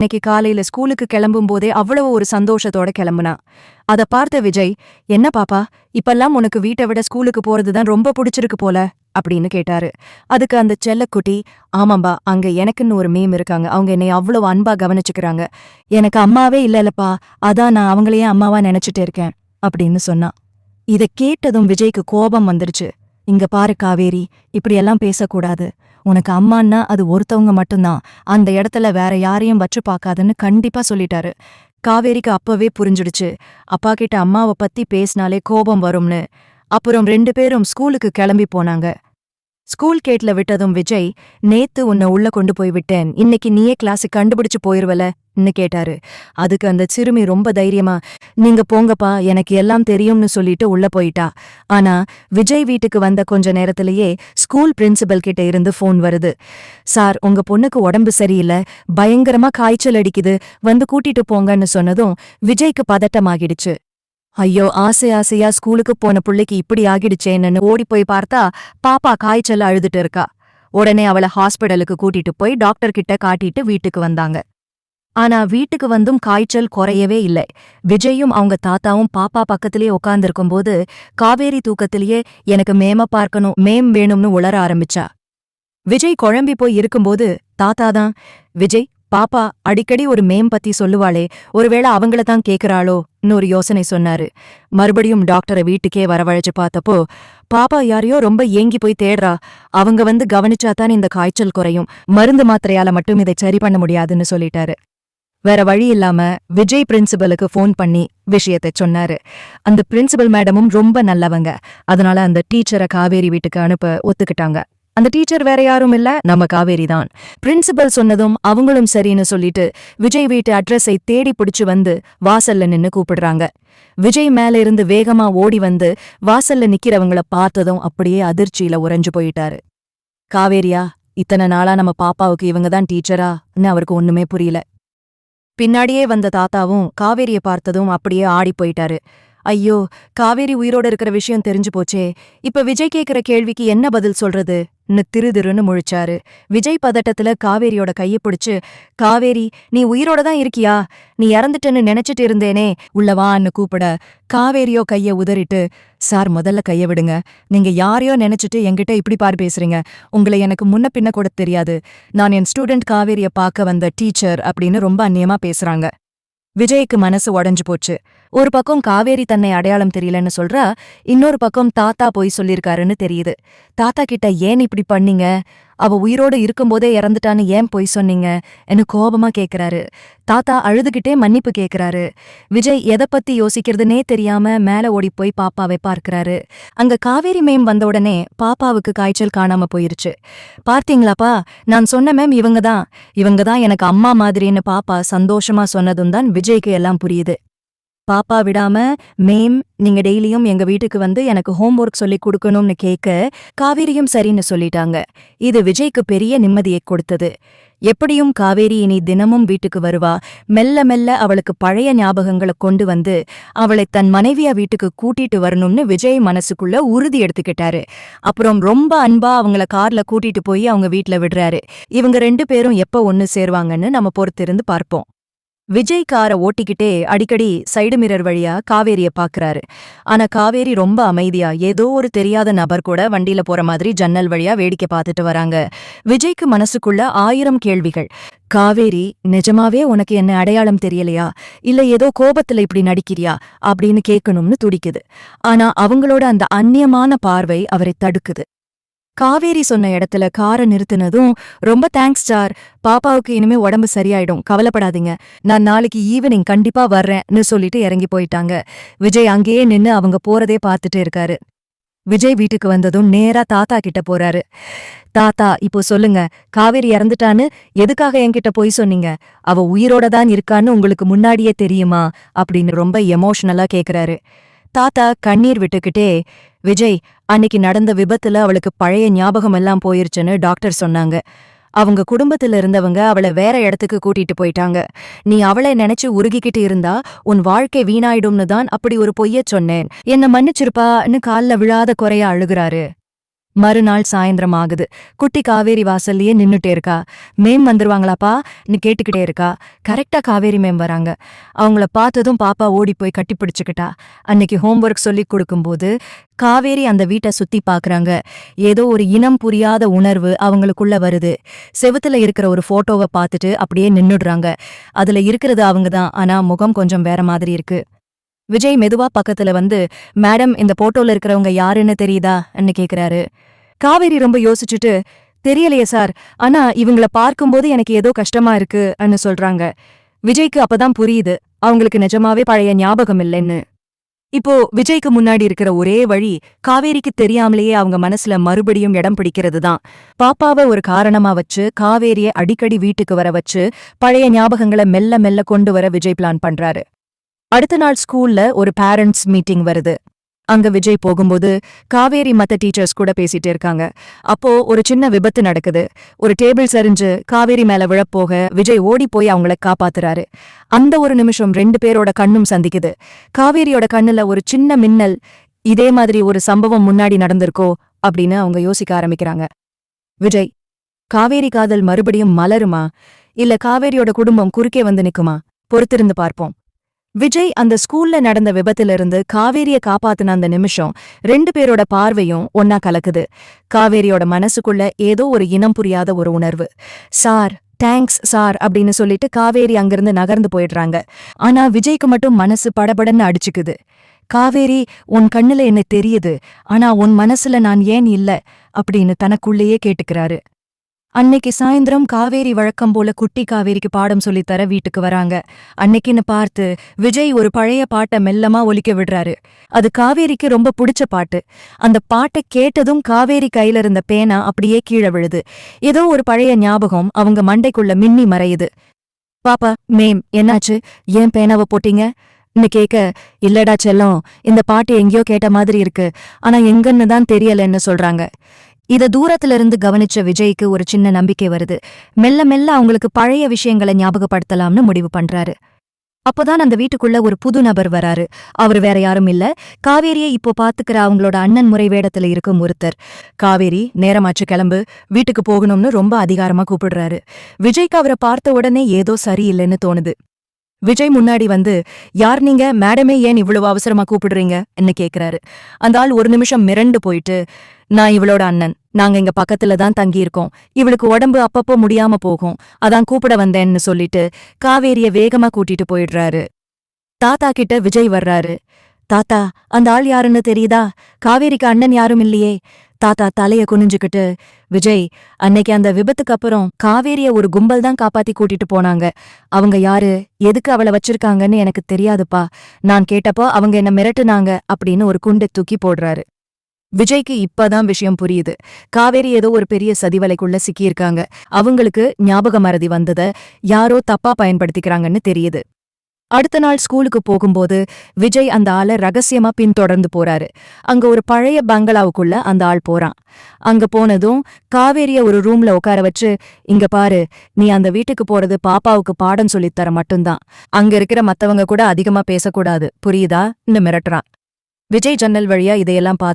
இன்னைக்கு காலையில ஸ்கூலுக்கு கிளம்பும் போதே அவ்வளவு ஒரு சந்தோஷத்தோட கிளம்புனா. அத பார்த்த விஜய் என்ன பாப்பா இப்பெல்லாம் உனக்கு வீட்டை விட ஸ்கூலுக்கு போறதுதான் ரொம்ப பிடிச்சிருக்கு போல அப்படின்னு கேட்டாரு. அதுக்கு அந்த செல்லக்குட்டி ஆமாம்பா அங்க எனக்குன்னு ஒரு மேம் இருக்காங்க. அவங்க என்னை அவ்வளவு அன்பா கவனிச்சுக்கிறாங்க. எனக்கு அம்மாவே இல்லலப்பா. அதான் நான் அவங்களையே அம்மாவா நினைச்சிட்டு இருக்கேன் அப்படின்னு சொன்னான் இத கேட்டதும் விஜய்க்கு கோபம் வந்துருச்சு. இங்க பாரு காவேரி இப்படியெல்லாம் பேசக்கூடாது. உனக்கு அம்மான்னா அது ஒருத்தவங்க மட்டும்தான். அந்த இடத்துல வேற யாரையும் வச்சு பார்க்காதுன்னு கண்டிப்பா சொல்லிட்டாரு. காவேரிக்கு அப்பவே புரிஞ்சிடுச்சு. அப்பா கிட்ட அம்மாவை பத்தி பேசினாலே கோபம் வரும்னு. அப்புறம் ரெண்டு பேரும் ஸ்கூலுக்கு கிளம்பி போனாங்க. ஸ்கூல் கேட்ல விட்டதும் விஜய் நேத்து உன்னை உள்ள கொண்டு போய் விட்டேன். இன்னைக்கு நீயே கிளாஸுக்கு கண்டுபிடிச்சு போயிருவல. ன்னு கேட்டாரு. அதுக்கு அந்த சிறுமி ரொம்ப தைரியமா நீங்க போங்கப்பா எனக்கு எல்லாம் தெரியும்னு சொல்லிட்டு உள்ள போயிட்டா. ஆனா விஜய் வீட்டுக்கு வந்த கொஞ்ச நேரத்திலேயே ஸ்கூல் பிரின்சிபல் கிட்ட இருந்து ஃபோன் வருது. சார் உங்க பொண்ணுக்கு உடம்பு சரியில்லை பயங்கரமா காய்ச்சல் அடிக்குது வந்து கூட்டிட்டு போங்கன்னு சொன்னதும் விஜய்க்கு பதட்டமாகிடுச்சு. ஐயோ ஆசை ஆசையா ஸ்கூலுக்கு போன புள்ளைக்கு இப்படி ஆகிடுச்சேன்னு ஓடி போய் பார்த்தா பாப்பா காய்ச்சல் அழுதுட்டு இருக்கா. உடனே அவளை ஹாஸ்பிடலுக்கு கூட்டிட்டு போய் டாக்டர் கிட்ட காட்டிட்டு வீட்டுக்கு வந்தாங்க. ஆனா வீட்டுக்கு வந்தும் காய்ச்சல் குறையவே இல்லை. விஜயும் அவங்க தாத்தாவும் பாப்பா பக்கத்திலேயே உட்கார்ந்திருக்கும்போது காவேரி தூக்கத்திலேயே எனக்கு மேம பார்க்கணும் மேம் வேணும்னு உளர ஆரம்பிச்சா. விஜய் குழம்பி போய் இருக்கும்போது தாத்தா தான் விஜய் பாப்பா அடிக்கடி ஒரு மேம் பத்தி சொல்லுவாளே ஒருவேளை அவங்கள தான் கேக்குறாளோன்னு ஒரு யோசனை சொன்னாரு. மறுபடியும் டாக்டரை வீட்டுக்கே வரவழைச்சு பார்த்தப்போ பாப்பா யாரையோ ரொம்ப ஏங்கி போய் தேடுறா. அவங்க வந்து கவனிச்சாதான் இந்த காய்ச்சல் குறையும். மருந்து மாத்திரையால மட்டும் இதை சரி பண்ண முடியாதுன்னு சொல்லிட்டாரு. வேற வழி இல்லாம விஜய் பிரின்சிபலுக்கு ஃபோன் பண்ணி விஷயத்தை சொன்னாரு. அந்த பிரின்சிபல் மேடமும் ரொம்ப நல்லவங்க. அதனால அந்த டீச்சரை காவேரி வீட்டுக்கு அனுப்ப ஒத்துக்கிட்டாங்க. அந்த டீச்சர் வேற யாரும் இல்ல நம்ம காவேரி தான். பிரின்சிபல் சொன்னதும் அவங்களும் சரின்னு சொல்லிட்டு விஜய் வீட்டு அட்ரஸை தேடி பிடிச்சு வந்து வாசல்ல நின்னு கூப்பிடுறாங்க. விஜய் மேல இருந்து வேகமா ஓடி வந்து வாசல்ல நிக்கிறவங்கள பார்த்ததும் அப்படியே அதிர்ச்சியில உறைஞ்சு போயிட்டாரு. காவேரியா இத்தனை நாளா நம்ம பாப்பாவுக்கு இவங்க தான் டீச்சரான்னு அவருக்கு ஒண்ணுமே புரியல. பின்னாடியே வந்த தாத்தாவும் காவேரிய பார்த்ததும் அப்படியே ஆடி போயிட்டாரு. ஐயோ காவேரி உயிரோட இருக்கிற விஷயம் தெரிஞ்சு போச்சே. இப்ப விஜய் கேக்குற கேள்விக்கு என்ன பதில் சொல்றதுன்னு திரு திருன்னு முழிச்சாரு. விஜய் பதட்டத்துல காவேரியோட கைய பிடிச்சு காவேரி நீ உயிரோட தான் இருக்கியா? நீ இறந்துட்டேன்னு நினைச்சிட்டு இருந்தேனே. உள்ளவான்னு கூப்பிட காவேரியோ கைய உதறிட்டு சார் முதல்ல கைய விடுங்க. நீங்க யாரையோ நினைச்சிட்டு என்கிட்ட இப்படி பார் பேசுறீங்க. உங்களை எனக்கு முன்ன பின்ன கூட தெரியாது. நான் என் ஸ்டூடெண்ட் காவேரிய பார்க்க வந்த டீச்சர் அப்படின்னு ரொம்ப அந்நியமா பேசுறாங்க. விஜய்க்கு மனசு உடஞ்சு போச்சு. ஒரு பக்கம் காவேரி தன்னை அடையாளம் தெரியலன்னு சொல்றா இன்னொரு பக்கம் தாத்தா போய் சொல்லிருக்காருன்னு தெரியுது. தாத்தா கிட்ட ஏன் இப்படி பண்ணீங்க? அவ உயிரோடு இருக்கும்போதே இறந்துட்டான்னு ஏன் போய் சொன்னீங்க? என்று கோபமா கேக்குறாரு. தாத்தா அழுதுகிட்டே மன்னிப்பு கேக்குறாரு. விஜய் எதை பத்தி யோசிக்கிறதுனே தெரியாம மேல ஓடி போய் பாப்பாவை பார்க்கறாரு. அங்க காவேரி மேம் வந்த உடனே பாப்பாவுக்கு காய்ச்சல் காணாம போயிருச்சு. பார்த்தீங்களாப்பா? நான் சொன்ன மேம் இவங்க தான். இவங்க தான் எனக்கு அம்மா மாதிரின்னு பாப்பா சந்தோஷமா சொன்னதும் தான் விஜய்க்கு எல்லாம் புரியுது. பாப்பா விடாம மேம் நீங்க டெய்லியும் எங்க வீட்டுக்கு வந்து எனக்கு ஹோம்ஒர்க் சொல்லி கொடுக்கணும்னு கேட்க காவேரியும் சரின்னு சொல்லிட்டாங்க. இது விஜய்க்கு பெரிய நிம்மதியை கொடுத்தது. எப்படியும் காவேரி இனி தினமும் வீட்டுக்கு வருவா. மெல்ல மெல்ல அவளுக்கு பழைய ஞாபகங்களை கொண்டு வந்து அவளை தன் மனைவியா வீட்டுக்கு கூட்டிட்டு வரணும்னு விஜய் மனசுக்குள்ள உறுதி எடுத்துக்கிட்டாரு. அப்புறம் ரொம்ப அன்பா அவங்கள கார்ல கூட்டிட்டு போய் அவங்க வீட்ல விடுறாரு. இவங்க ரெண்டு பேரும் எப்ப ஒன்னு சேருவாங்கன்னு நம்ம பொறுத்திருந்து பார்ப்போம். விஜய் காரை ஓட்டிக்கிட்டே அடிக்கடி சைடு மிரர் வழியா காவேரிய பாக்குறாரு. ஆனா காவேரி ரொம்ப அமைதியா ஏதோ ஒரு தெரியாத நபர் கூட வண்டியில போற மாதிரி ஜன்னல் வழியா வேடிக்கை பார்த்துட்டு வராங்க. விஜய்க்கு மனசுக்குள்ள ஆயிரம் கேள்விகள். காவேரி நிஜமாவே உனக்கு என்ன அடையாளம் தெரியலையா? இல்ல ஏதோ கோபத்துல இப்படி நடிக்கிறியா? அப்படின்னு கேட்கணும்னு துடிக்குது. ஆனா அவங்களோட அந்த அந்நியமான பார்வை அவரை தடுக்குது. காவேரி சொன்ன இடத்துல காரை நிறுத்தினதும் ரொம்ப தேங்க்ஸ் சார் பாப்பாவுக்கு இனிமே உடம்பு சரியாயிடும். கவலைப்படாதீங்க. நான் நாளைக்கு ஈவினிங் கண்டிப்பா வர்றேன்னு சொல்லிட்டு இறங்கி போயிட்டாங்க. விஜய் அங்கேயே நின்னு அவங்க போறதே பார்த்துட்டு இருக்காரு. விஜய் வீட்டுக்கு வந்ததும் நேரா தாத்தா கிட்ட போறாரு. தாத்தா இப்போ சொல்லுங்க. காவேரி இறந்துட்டான்னு எதுக்காக என்கிட்ட போய் சொன்னீங்க? அவ உயிரோட தான் இருக்கான்னு உங்களுக்கு முன்னாடியே தெரியுமா? அப்படின்னு ரொம்ப எமோஷனலா கேக்குறாரு. தாத்தா கண்ணீர் விட்டுக்கிட்டே விஜய் அன்னைக்கு நடந்த விபத்துல அவளுக்கு பழைய ஞாபகம் எல்லாம் போயிருச்சுன்னு டாக்டர் சொன்னாங்க. அவங்க குடும்பத்துல இருந்தவங்க அவளை வேற இடத்துக்கு கூட்டிட்டு போயிட்டாங்க. நீ அவளை நினைச்சு உருகிக்கிட்டு இருந்தா உன் வாழ்க்கை வீணாயிடும்னு தான் அப்படி ஒரு பொய்ய சொன்னேன். என்ன மன்னிச்சிருப்பான்னு கால்ல விழாத குறைய அழுகுறாரு. மறுநாள் சாயந்தரம் ஆகுது குட்டி காவேரி வாசல்லையே நின்னுட்டே இருக்கா. மேம் வந்துருவாங்களாப்பா? நீ கேட்டுக்கிட்டே இருக்கா. கரெக்டா காவேரி மேம் வராங்க. அவங்கள பார்த்ததும் பாப்பா ஓடி போய் கட்டி பிடிச்சுக்கிட்டா. அன்னைக்கு ஹோம்ஒர்க் சொல்லி கொடுக்கும்போது காவேரி அந்த வீட்டை சுத்தி பாக்குறாங்க. ஏதோ ஒரு இனம் புரியாத உணர்வு அவங்களுக்குள்ள வருது. செவுத்துல இருக்கிற ஒரு போட்டோவை பார்த்துட்டு அப்படியே நின்னுடுறாங்க. அதுல இருக்கிறது அவங்க தான் ஆனா முகம் கொஞ்சம் வேற மாதிரி இருக்கு. விஜய் மெதுவா பக்கத்துல வந்து மேடம் இந்த போட்டோல இருக்கிறவங்க யாருன்னு தெரியுதான்னு கேக்குறாரு. காவேரி ரொம்ப யோசிச்சுட்டு தெரியலையே சார் ஆனா இவங்கள பார்க்கும்போது எனக்கு ஏதோ கஷ்டமா இருக்குன்னு சொல்றாங்க. விஜய்க்கு அப்பதான் புரியுது அவங்களுக்கு நிஜமாவே பழைய ஞாபகம் இல்லைன்னு. இப்போ விஜய்க்கு முன்னாடி இருக்கிற ஒரே வழி காவேரிக்கு தெரியாமலேயே அவங்க மனசுல மறுபடியும் இடம் பிடிக்கிறது தான் பாப்பாவை ஒரு காரணமா வச்சு காவேரிய அடிக்கடி வீட்டுக்கு வர வச்சு பழைய ஞாபகங்களை மெல்ல மெல்ல கொண்டு வர விஜய் பிளான் பண்றாரு. அடுத்த நாள் ஸ்கூல்ல ஒரு பேரண்ட்ஸ் மீட்டிங் வருது. அங்க விஜய் போகும்போது காவேரி மத்த டீச்சர்ஸ் கூட பேசிட்டு இருக்காங்க. அப்போ ஒரு சின்ன விபத்து நடக்குது. ஒரு டேபிள் சரிஞ்சு காவேரி மேல விழப்போக விஜய் ஓடி போய் அவங்கள காப்பாத்துறாரு. அந்த ஒரு நிமிஷம் ரெண்டு பேரோட கண்ணும் சந்திக்குது. காவேரியோட கண்ணுல ஒரு சின்ன மின்னல் இதே மாதிரி ஒரு சம்பவம் முன்னாடி நடந்திருக்கோ அப்படின்னு அவங்க யோசிக்க ஆரம்பிக்கிறாங்க. விஜய் காவேரி காதல் மறுபடியும் மலருமா? இல்ல காவேரியோட குடும்பம் குறுக்கே வந்து நிக்குமா? பொறுத்திருந்து பார்ப்போம். விஜய் அந்த ஸ்கூல்ல நடந்த விபத்திலிருந்து காவேரிய காப்பாத்துன அந்த நிமிஷம் ரெண்டு பேரோட பார்வையும் ஒன்னா கலக்குது. காவேரியோட மனசுக்குள்ள ஏதோ ஒரு இனம் புரியாத ஒரு உணர்வு. சார் தேங்க்ஸ் சார் அப்படின்னு சொல்லிட்டு காவேரி அங்கிருந்து நகர்ந்து போயிடுறாங்க. ஆனா விஜய்க்கு மட்டும் மனசு படபடன்னு அடிச்சுக்குது. காவேரி உன் கண்ணுல என்ன தெரியுது? ஆனா உன் மனசுல நான் ஏன் இல்ல? அப்படின்னு தனக்குள்ளேயே கேட்டுக்கிறாரு. அன்னைக்கு சாயந்தரம் காவேரி வழக்கம் போல குட்டி காவேரிக்கு பாடம் சொல்லித்தர வீட்டுக்கு வராங்க. அன்னைக்குன்னு பார்த்து விஜய் ஒரு பழைய பாட்டை மெல்லமா ஒலிக்க விடுறாரு. அது காவேரிக்கு ரொம்ப பிடிச்ச பாட்டு. அந்த பாட்டை கேட்டதும் காவேரி கையில இருந்த பேனா அப்படியே கீழே விழுது. ஏதோ ஒரு பழைய ஞாபகம் அவங்க மண்டைக்குள்ள மின்னி மறையுது. பாப்பா மேம் என்னாச்சு? ஏன் பேனாவை போட்டீங்க? ன்னு கேக்க? இல்லடா செல்லம் இந்த பாட்டு எங்கேயோ கேட்ட மாதிரி இருக்கு. ஆனா எங்கன்னு தான் தெரியலன்னு சொல்றாங்க. இத தூரத்துல இருந்து கவனிச்ச விஜய்க்கு ஒரு சின்ன நம்பிக்கை வருது. மெல்ல மெல்ல அவங்களுக்கு பழைய விஷயங்களை ஞாபகப்படுத்தலாம்னு முடிவு பண்றாரு. அப்போதான் அந்த வீட்டுக்குள்ள ஒரு புது நபர் வராரு. அவர் வேற யாரும் இல்ல. காவேரியை இப்போ பாத்துக்கிற அவங்களோட அண்ணன் முறை வேடத்துல இருக்கும் ஒருத்தர். காவேரி நேரமாச்சு கிளம்பு வீட்டுக்கு போகணும்னு ரொம்ப அதிகாரமா கூப்பிடுறாரு. விஜய்க்கு அவரை பார்த்த உடனே ஏதோ சரியில்லைன்னு தோணுது. விஜய் முன்னாடி வந்து யார் நீங்க? மேடமே ஏன் இவ்வளவு அவசரமா கூப்பிடுறீங்க? என்ன கேக்குறாரு. அந்த ஆள் ஒரு நிமிஷம் மிரண்டு போயிட்டு நான் இவளோட அண்ணன். நாங்க இங்க பக்கத்துல தான் தங்கியிருக்கோம். இவளுக்கு உடம்பு அப்பப்போ முடியாம போகும். அதான் கூப்பிட வந்தேன்னு சொல்லிட்டு காவேரிய வேகமா கூட்டிட்டு போயிடுறாரு. தாத்தா கிட்ட விஜய் வர்றாரு. தாத்தா அந்த ஆள் யாருன்னு தெரியுதா? காவேரிக்கு அண்ணன் யாரும் இல்லையே. தாத்தா தலைய குனிஞ்சுக்கிட்டு விஜய் அன்னைக்கு அந்த விபத்துக்கு அப்புறம் காவேரிய ஒரு கும்பல் தான் காப்பாத்தி கூட்டிட்டு போனாங்க. அவங்க யாரு? எதுக்கு அவளை வச்சிருக்காங்கன்னு எனக்கு தெரியாதுப்பா. நான் கேட்டப்போ அவங்க என்ன மிரட்டுனாங்க அப்படின்னு ஒரு குண்டை தூக்கி போடுறாரு. விஜய்க்கு இப்பதான் விஷயம் புரியுது. காவேரி ஏதோ ஒரு பெரிய சதிவலைக்குள்ள சிக்கியிருக்காங்க. அவங்களுக்கு ஞாபக மறதி வந்தத யாரோ தப்பா பயன்படுத்திக்கிறாங்கன்னு தெரியுது. அடுத்த நாள் ஸ்கூலுக்கு போகும்போது விஜய் அந்த ஆளை ரகசியமா பின்தொடர்ந்து போறாரு. அங்க ஒரு பழைய பங்களாவுக்குள்ள அந்த ஆள் போறான். அங்க போனதும் காவேரிய ஒரு ரூம்ல உட்கார வச்சு இங்க பாரு நீ அந்த வீட்டுக்கு போறது பாப்பாவுக்கு பாடம் சொல்லித் தர மட்டும்தான். அங்க இருக்கிற மத்தவங்க கூட அதிகமா பேசக்கூடாது. புரியுதா? மிரட்டுறான். விஜய் ஜன்னல் வழியா இதையெல்லாம் பார்த்து